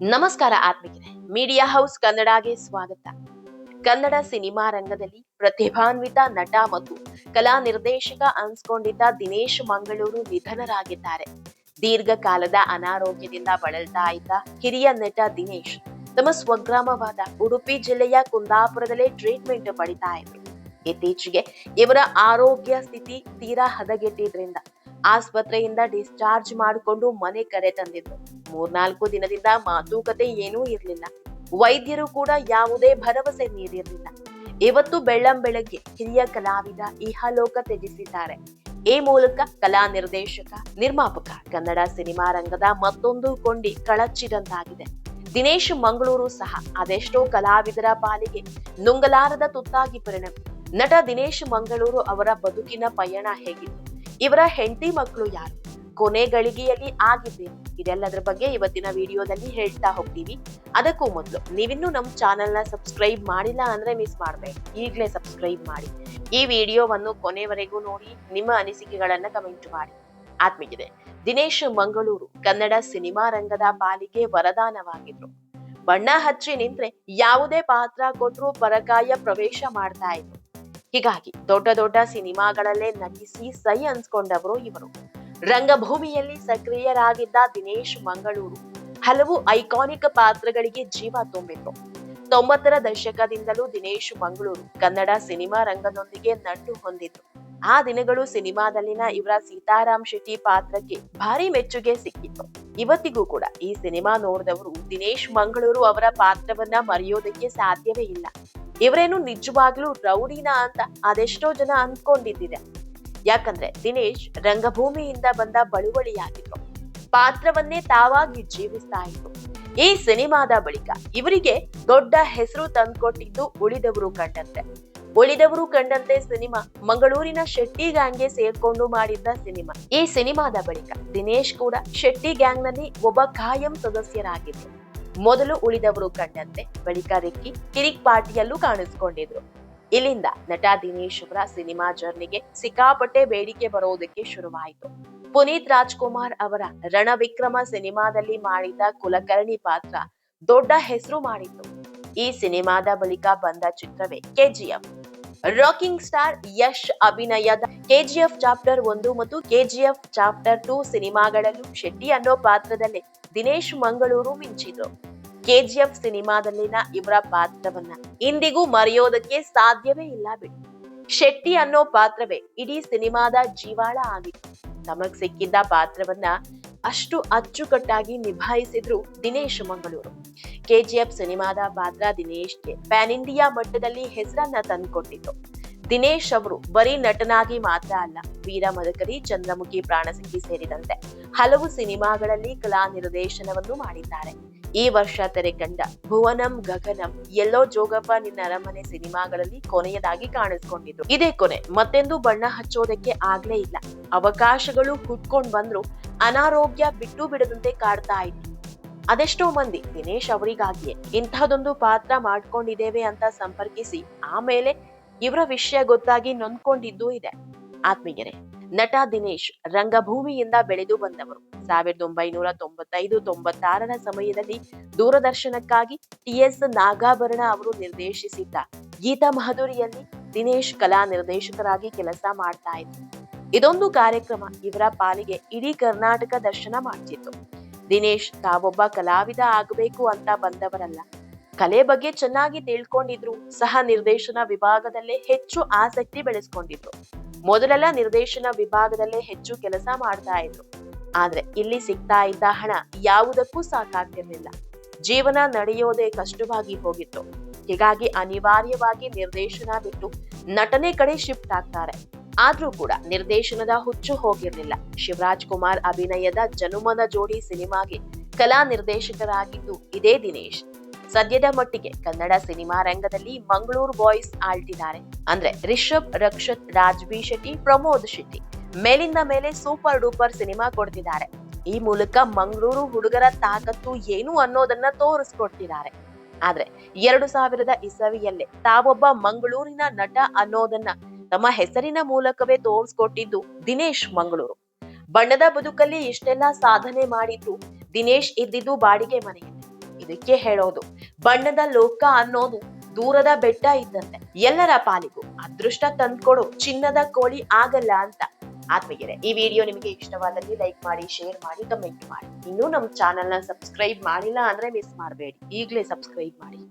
ನಮಸ್ಕಾರ ಆತ್ಮಿಕರೇ media house ಕನ್ನಡಗೆ ಸ್ವಾಗತ. Kannada cinema ರಂಗದಲ್ಲಿ ಪ್ರತಿಭಾನ್ವಿತ ನಟ ಮತ್ತು ಕಲಾ ನಿರ್ದೇಶಕ ಅನ್ಸ್ಕೊಂಡಿದ್ದ ದಿನೇಶ್ ಮಂಗಳೂರು ನಿಧನರಾಗಿದ್ದಾರೆ. ದೀರ್ಘಕಾಲದ ಅನಾರೋಗ್ಯದಿಂದ ಬಳಲ್ತಾ ಇದ್ದ ಹಿರಿಯ ನಟ ದಿನೇಶ್ ತಮ್ಮ ಸ್ವಗ್ರಾಮವಾದ ಉಡುಪಿ ಜಿಲ್ಲೆಯ ಕುಂದಾಪುರದಲ್ಲೇ ಟ್ರೀಟ್ಮೆಂಟ್ ಪಡಿತಾ ಇದ್ರು. ಇತ್ತೀಚೆಗೆ ಇವರ ಆರೋಗ್ಯ ಸ್ಥಿತಿ ತೀರಾ ಹದಗೆಟ್ಟಿದ್ರಿಂದ ಆಸ್ಪತ್ರೆಯಿಂದ ಡಿಸ್ಚಾರ್ಜ್ ಮಾಡಿಕೊಂಡು ಮನೆ ಕರೆ ತಂದಿದ್ರು. ಮೂರ್ನಾಲ್ಕು ದಿನದಿಂದ ಮಾತುಕತೆ ಏನೂ ಇರಲಿಲ್ಲ. ವೈದ್ಯರು ಕೂಡ ಯಾವುದೇ ಭರವಸೆ ನೀಡಿರಲಿಲ್ಲ. ಇವತ್ತು ಬೆಳ್ಳಂ ಬೆಳಗ್ಗೆ ಹಿರಿಯ ಕಲಾವಿದ ಇಹಲೋಕ ತ್ಯಜಿಸಿದ್ದಾರೆ. ಈ ಮೂಲಕ ಕಲಾ ನಿರ್ದೇಶಕ, ನಿರ್ಮಾಪಕ, ಕನ್ನಡ ಸಿನಿಮಾ ರಂಗದ ಮತ್ತೊಂದು ಕೊಂಡಿ ಕಳಚಿದಂತಾಗಿದೆ. ದಿನೇಶ್ ಮಂಗಳೂರು ಸಹ ಅದೆಷ್ಟೋ ಕಲಾವಿದರ ಪಾಲಿಗೆ ನುಂಗಲಾರದ ತುತ್ತಾಗಿ ಪರಿಣಮಿ ನಟ ದಿನೇಶ್ ಮಂಗಳೂರು ಅವರ ಬದುಕಿನ ಪಯಣ ಹೇಗಿತ್ತು? ಇವರ ಹೆಂಡತಿ ಮಕ್ಕಳು ಯಾರು? ಕೊನೆ ಗಳಿಗೆಯಲ್ಲಿ ಆಗಿದೆ ಇದೆಲ್ಲದರ ಬಗ್ಗೆ ಇವತ್ತಿನ ವಿಡಿಯೋದಲ್ಲಿ ಹೇಳ್ತಾ ಹೋಗ್ತೀವಿ. ಅದಕ್ಕೂ ಮೊದಲು ನೀವಿನ್ನೂ ನಮ್ಮ ಚಾನೆಲ್ನ ಸಬ್ಸ್ಕ್ರೈಬ್ ಮಾಡಿಲ್ಲ ಅಂದ್ರೆ ಮಿಸ್ ಮಾಡಬೇಡಿ. ಈಗಲೇ ಸಬ್ಸ್ಕ್ರೈಬ್ ಮಾಡಿ. ಈ ವಿಡಿಯೋವನ್ನು ಕೊನೆವರೆಗೂ ನೋಡಿ, ನಿಮ್ಮ ಅನಿಸಿಕೆಗಳನ್ನ ಕಮೆಂಟ್ ಮಾಡಿ. ಆತ್ಮೀಗಿದೆ ದಿನೇಶ್ ಮಂಗಳೂರು ಕನ್ನಡ ಸಿನಿಮಾ ರಂಗದ ಪಾಲಿಗೆ ವರದಾನವಾಗಿದ್ರು. ಬಣ್ಣ ಹಚ್ಚಿ ನಿಂತ್ರೆ ಯಾವುದೇ ಪಾತ್ರ ಕೊಟ್ಟರು ಪರಕಾಯ ಪ್ರವೇಶ ಮಾಡ್ತಾ ಇದ್ರು. ಹೀಗಾಗಿ ದೊಡ್ಡ ದೊಡ್ಡ ಸಿನಿಮಾಗಳಲ್ಲೇ ನಟಿಸಿ ಸೈ ಅನ್ಸ್ಕೊಂಡವರು ಇವರು. ರಂಗಭೂಮಿಯಲ್ಲಿ ಸಕ್ರಿಯರಾಗಿದ್ದ ದಿನೇಶ್ ಮಂಗಳೂರು ಹಲವು ಐಕಾನಿಕ್ ಪಾತ್ರಗಳಿಗೆ ಜೀವ ತುಂಬಿದ್ರು ತೊಂಬತ್ತರ ದಶಕದಿಂದಲೂ ದಿನೇಶ್ ಮಂಗಳೂರು ಕನ್ನಡ ಸಿನಿಮಾ ರಂಗದೊಂದಿಗೆ ನಂಟು ಹೊಂದಿದ್ರು. ಆ ದಿನಗಳು ಸಿನಿಮಾದಲ್ಲಿನ ಇವರ ಸೀತಾರಾಮ್ ಶೆಟ್ಟಿ ಪಾತ್ರಕ್ಕೆ ಭಾರಿ ಮೆಚ್ಚುಗೆ ಸಿಕ್ಕಿತ್ತು. ಇವತ್ತಿಗೂ ಕೂಡ ಈ ಸಿನಿಮಾ ನೋಡಿದವರು ದಿನೇಶ್ ಮಂಗಳೂರು ಅವರ ಪಾತ್ರವನ್ನ ಮರೆಯೋದಕ್ಕೆ ಸಾಧ್ಯವೇ ಇಲ್ಲ. ಇವರೇನು ನಿಜವಾಗ್ಲೂ ರೌಡಿನ ಅಂತ ಅದೆಷ್ಟೋ ಜನ ಅಂದ್ಕೊಂಡಿದ್ದಿದೆ ಯಾಕಂದ್ರೆ ದಿನೇಶ್ ರಂಗಭೂಮಿಯಿಂದ ಬಂದ ಬಳುವಳಿಯಾಗಿದ್ರು. ಪಾತ್ರವನ್ನೇ ತಾವಾಗಿ ಜೀವಿಸ್ತಾ ಇದ್ರು. ಈ ಸಿನಿಮಾದ ಬಳಿಕ ಇವರಿಗೆ ದೊಡ್ಡ ಹೆಸರು ತಂದ್ಕೊಟ್ಟಿದ್ದು ಉಳಿದವರು ಕಂಡಂತೆ ಉಳಿದವರು ಕಂಡಂತೆ ಸಿನಿಮಾ ಮಂಗಳೂರಿನ ಶೆಟ್ಟಿ ಗ್ಯಾಂಗ್ಗೆ ಸೇರ್ಕೊಂಡು ಮಾಡಿದ್ದ ಸಿನಿಮಾ. ಈ ಸಿನಿಮಾದ ಬಳಿಕ ದಿನೇಶ್ ಕೂಡ ಶೆಟ್ಟಿ ಗ್ಯಾಂಗ್ನಲ್ಲಿ ಒಬ್ಬ ಕಾಯಂ ಸದಸ್ಯರಾಗಿದ್ರು. ಮೊದಲು ಉಳಿದವರು ಕಂಡಂತೆ ಬಳಿಕ ರಿಕ್ಕಿ ಕಿರಿಕ್ ಪಾರ್ಟಿಯಲ್ಲೂ ಕಾಣಿಸಿಕೊಂಡಿದ್ರು. ಇಲ್ಲಿಂದ ನಟ ದಿನೇಶ್ ಅವರ ಸಿನಿಮಾ ಜರ್ನಿಗೆ ಸಿಕ್ಕಾಪಟ್ಟೆ ಬೇಡಿಕೆ ಬರೋದಕ್ಕೆ ಶುರುವಾಯಿತು. ಪುನೀತ್ ರಾಜ್ಕುಮಾರ್ ಅವರ ರಣವಿಕ್ರಮ ಸಿನಿಮಾದಲ್ಲಿ ಮಾಡಿದ ಕುಲಕರ್ಣಿ ಪಾತ್ರ ದೊಡ್ಡ ಹೆಸರು ಮಾಡಿತ್ತು. ಈ ಸಿನಿಮಾದ ಬಳಿಕ ಬಂದ ಚಿತ್ರವೇ ಕೆಜಿಎಫ್ ರಾಕಿಂಗ್ ಸ್ಟಾರ್ ಯಶ್ ಅಭಿನಯದ ಕೆಜಿಎಫ್ ಚಾಪ್ಟರ್ ಒಂದು ಮತ್ತು ಕೆಜಿಎಫ್ ಚಾಪ್ಟರ್ ಟೂ ಸಿನಿಮಾಗಳಲ್ಲೂ ಶೆಟ್ಟಿ ಅನ್ನೋ ಪಾತ್ರದಲ್ಲೇ ದಿನೇಶ್ ಮಂಗಳೂರು ಮಿಂಚಿದ್ರು ಕೆಜಿಎಫ್ ಸಿನಿಮಾದಲ್ಲಿನ ಇವರ ಪಾತ್ರವನ್ನ ಇಂದಿಗೂ ಮರೆಯೋದಕ್ಕೆ ಸಾಧ್ಯವೇ ಇಲ್ಲ ಬಿಡಿ. ಶೆಟ್ಟಿ ಅನ್ನೋ ಪಾತ್ರವೇ ಇಡೀ ಸಿನಿಮಾದ ಜೀವಾಳ ಆಗಿತ್ತು. ತಮಗ್ ಸಿಕ್ಕಿದ್ದ ಪಾತ್ರವನ್ನ ಅಷ್ಟು ಅಚ್ಚುಕಟ್ಟಾಗಿ ನಿಭಾಯಿಸಿದ್ರು ದಿನೇಶ್ ಮಂಗಳೂರು. ಕೆಜಿಎಫ್ ಸಿನಿಮಾದ ಪಾತ್ರ ದಿನೇಶ್ಗೆ ಪ್ಯಾನ್ ಇಂಡಿಯಾ ಮಟ್ಟದಲ್ಲಿ ಹೆಸರನ್ನ ತಂದುಕೊಟ್ಟಿತ್ತು. ದಿನೇಶ್ ಅವರು ಬರೀ ನಟನಾಗಿ ಮಾತ್ರ ಅಲ್ಲ, ವೀರ ಮದಕರಿ, ಚಂದ್ರಮುಖಿ ಪ್ರಾಣಸಖಿ ಸೇರಿದಂತೆ ಹಲವು ಸಿನಿಮಾಗಳಲ್ಲಿ ಕಲಾ ನಿರ್ದೇಶನವನ್ನು ಮಾಡಿದ್ದಾರೆ. ಈ ವರ್ಷ ತೆರೆ ಕಂಡ ಭುವನಂ ಗಗನಂ ಎಲ್ಲೋ ಜೋಗಪ್ಪ ನಿನ್ನ ಅರಮನೆ ಸಿನಿಮಾಗಳಲ್ಲಿ ಕೊನೆಯದಾಗಿ ಕಾಣಿಸ್ಕೊಂಡಿದ್ರು. ಇದೇ ಕೊನೆ, ಮತ್ತೆಂದು ಬಣ್ಣ ಹಚ್ಚೋದಕ್ಕೆ ಆಗ್ಲೇ ಇಲ್ಲ. ಅವಕಾಶಗಳು ಹುಟ್ಕೊಂಡು ಬಂದ್ರು ಅನಾರೋಗ್ಯ ಬಿಟ್ಟು ಬಿಡದಂತೆ ಕಾಡ್ತಾ ಇತ್ತು ಅದೆಷ್ಟೋ ಮಂದಿ ದಿನೇಶ್ ಅವರಿಗಾಗಿಯೇ ಇಂತಹದೊಂದು ಪಾತ್ರ ಮಾಡ್ಕೊಂಡಿದ್ದೇವೆ ಅಂತ ಸಂಪರ್ಕಿಸಿ, ಆಮೇಲೆ ಇವರ ವಿಷಯ ಗೊತ್ತಾಗಿ ನೊಂದ್ಕೊಂಡಿದ್ದು ಇದೆ. ಆತ್ಮೀಯರೇ, ನಟ ದಿನೇಶ್ ರಂಗಭೂಮಿಯಿಂದ ಬೆಳೆದು ಬಂದವರು. ಸಾವಿರದ ಒಂಬೈನೂರ ತೊಂಬತ್ತೈದು ತೊಂಬತ್ತಾರರ ಸಮಯದಲ್ಲಿ ದೂರದರ್ಶನಕ್ಕಾಗಿ ಟಿ ಎಸ್ ನಾಗಾಭರಣ ಅವರು ನಿರ್ದೇಶಿಸಿದ್ದ ಗೀತಾ ಮಹದೂರಿಯಲ್ಲಿ ದಿನೇಶ್ ಕಲಾ ನಿರ್ದೇಶಕರಾಗಿ ಕೆಲಸ ಮಾಡ್ತಾ ಇದ್ರು ಇದೊಂದು ಕಾರ್ಯಕ್ರಮ ಇವರ ಪಾಲಿಗೆ ಇಡೀ ಕರ್ನಾಟಕ ದರ್ಶನ ಮಾಡ್ತಿತ್ತು. ದಿನೇಶ್ ತಾವೊಬ್ಬ ಕಲಾವಿದ ಆಗಬೇಕು ಅಂತ ಬಂದವರಲ್ಲ. ಕಲೆ ಬಗ್ಗೆ ಚೆನ್ನಾಗಿ ತಿಳ್ಕೊಂಡಿದ್ರು, ಸಹ ನಿರ್ದೇಶನ ವಿಭಾಗದಲ್ಲೇ ಹೆಚ್ಚು ಆಸಕ್ತಿ ಬೆಳೆಸ್ಕೊಂಡಿದ್ರು. ಮೊದಲೆಲ್ಲ ನಿರ್ದೇಶನ ವಿಭಾಗದಲ್ಲೇ ಹೆಚ್ಚು ಕೆಲಸ ಮಾಡ್ತಾ ಇದ್ರು. ಆದ್ರೆ ಇಲ್ಲಿ ಸಿಗ್ತಾ ಇದ್ದ ಹಣ ಯಾವುದಕ್ಕೂ ಸಾಕಾಗ್ತಿರ್ಲಿಲ್ಲ. ಜೀವನ ನಡೆಯೋದೇ ಕಷ್ಟವಾಗಿ ಹೋಗಿತ್ತು. ಹೀಗಾಗಿ ಅನಿವಾರ್ಯವಾಗಿ ನಿರ್ದೇಶನ ಬಿಟ್ಟು ನಟನೆ ಕಡೆ ಶಿಫ್ಟ್ ಆಗ್ತಾರೆ. ಆದ್ರೂ ಕೂಡ ನಿರ್ದೇಶನದ ಹುಚ್ಚು ಹೋಗಿರ್ಲಿಲ್ಲ. ಶಿವರಾಜ್ ಕುಮಾರ್ ಅಭಿನಯದ ಜನುಮನ ಜೋಡಿ ಸಿನಿಮಾಗೆ ಕಲಾ ನಿರ್ದೇಶಕರಾಗಿದ್ದು ಇದೇ ದಿನೇಶ್. ಸದ್ಯದ ಮಟ್ಟಿಗೆ ಕನ್ನಡ ಸಿನಿಮಾ ರಂಗದಲ್ಲಿ ಮಂಗಳೂರು ಬಾಯ್ಸ್ ಆಳ್ತಿದ್ದಾರೆ. ಅಂದ್ರೆ ರಿಷಬ್, ರಕ್ಷತ್ ರಾಜ್ಬಿ ಶೆಟ್ಟಿ, ಪ್ರಮೋದ್ ಶೆಟ್ಟಿ. ಮೇಲಿಂದ ಮೇಲೆ ಸೂಪರ್ ಡೂಪರ್ ಸಿನಿಮಾ ಕೊಡ್ತಿದ್ದಾರೆ. ಈ ಮೂಲಕ ಮಂಗಳೂರು ಹುಡುಗರ ತಾಕತ್ತು ಏನು ಅನ್ನೋದನ್ನ ತೋರಿಸ್ಕೊಡ್ತಿದ್ದಾರೆ. ಆದ್ರೆ ಎರಡು ಸಾವಿರದ ಇಸವಿಯಲ್ಲೇ ತಾವೊಬ್ಬ ಮಂಗಳೂರಿನ ನಟ ಅನ್ನೋದನ್ನ ತಮ್ಮ ಹೆಸರಿನ ಮೂಲಕವೇ ತೋರಿಸ್ಕೊಟ್ಟಿದ್ದು ದಿನೇಶ್ ಮಂಗಳೂರು. ಬಣ್ಣದ ಬದುಕಲ್ಲಿ ಇಷ್ಟೆಲ್ಲ ಸಾಧನೆ ಮಾಡಿದ್ದು ದಿನೇಶ್ ಇದ್ದಿದ್ದು ಬಾಡಿಗೆ ಮನೆಯಲ್ಲಿ. ಇದಕ್ಕೆ ಹೇಳೋದು. ಬಣ್ಣದ ಲೋಕ ಅನ್ನೋದು ದೂರದ ಬೆಟ್ಟ ಇದ್ದಂತೆ. ಎಲ್ಲರ ಪಾಲಿಗೂ ಅದೃಷ್ಟ ತಂದ್ಕೊಡು. ಚಿನ್ನದ ಕೋಳಿ ಆಗಲ್ಲ ಅಂತ. ಆತ್ಮಗೆರೆ ಈ ವಿಡಿಯೋ ನಿಮಗೆ ಇಷ್ಟವಾದಲ್ಲಿ ಲೈಕ್ ಮಾಡಿ, ಶೇರ್ ಮಾಡಿ, ಕಮೆಂಟ್ ಮಾಡಿ. ಇನ್ನೂ ನಮ್ಮ ಚಾನೆಲ್ನ ಸಬ್ಸ್ಕ್ರೈಬ್ ಮಾಡಿಲ್ಲ ಅಂದ್ರೆ ಮಿಸ್ ಮಾಡಬೇಡಿ. ಈಗಲೇ ಸಬ್ಸ್ಕ್ರೈಬ್ ಮಾಡಿ.